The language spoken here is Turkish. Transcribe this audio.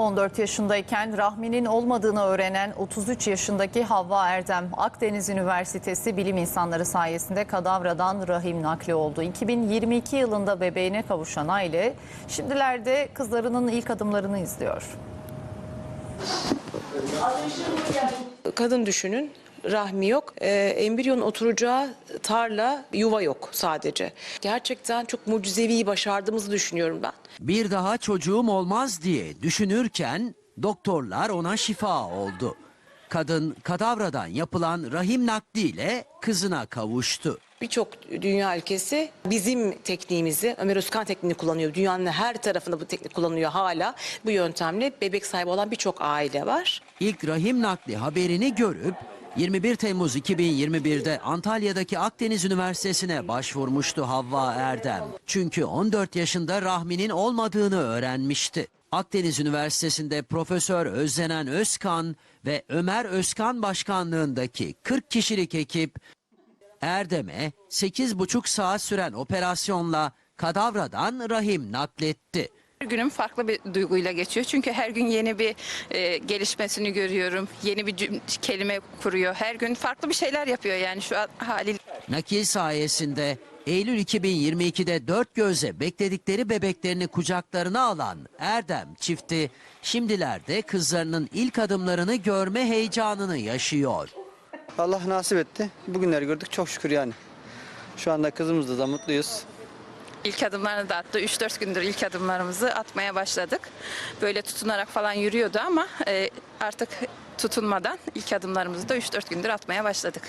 14 yaşındayken rahminin olmadığını öğrenen 33 yaşındaki Havva Erdem, Akdeniz Üniversitesi bilim insanları sayesinde kadavradan rahim nakli oldu. 2022 yılında bebeğine kavuşan aile, şimdilerde kızlarının ilk adımlarını izliyor. Kadın düşünün rahmi yok. Ee, embriyonun oturacağı tarla, yuva yok sadece. Gerçekten çok mucizevi başardığımızı düşünüyorum ben. Bir daha çocuğum olmaz diye düşünürken doktorlar ona şifa oldu. Kadın kadavradan yapılan rahim nakliyle kızına kavuştu. Birçok dünya ülkesi bizim tekniğimizi, Ömer Özkan tekniğini kullanıyor. Dünyanın her tarafında bu teknik kullanılıyor hala. Bu yöntemle bebek sahibi olan birçok aile var. İlk rahim nakli haberini görüp 21 Temmuz 2021'de Antalya'daki Akdeniz Üniversitesi'ne başvurmuştu Havva Erdem. Çünkü 14 yaşında rahminin olmadığını öğrenmişti. Akdeniz Üniversitesi'nde Profesör Özlenen Özkan ve Ömer Özkan başkanlığındaki 40 kişilik ekip Erdem'e 8,5 saat süren operasyonla kadavradan rahim nakletti. Günüm farklı bir duyguyla geçiyor. Çünkü her gün yeni bir e, gelişmesini görüyorum. Yeni bir cüm- kelime kuruyor. Her gün farklı bir şeyler yapıyor yani şu an haliyle. Nakil sayesinde Eylül 2022'de dört gözle bekledikleri bebeklerini kucaklarına alan Erdem çifti şimdilerde kızlarının ilk adımlarını görme heyecanını yaşıyor. Allah nasip etti. Bugünleri gördük çok şükür yani. Şu anda kızımızla da mutluyuz. İlk adımlarını da attı. 3-4 gündür ilk adımlarımızı atmaya başladık. Böyle tutunarak falan yürüyordu ama e, artık tutunmadan ilk adımlarımızı da 3-4 gündür atmaya başladık.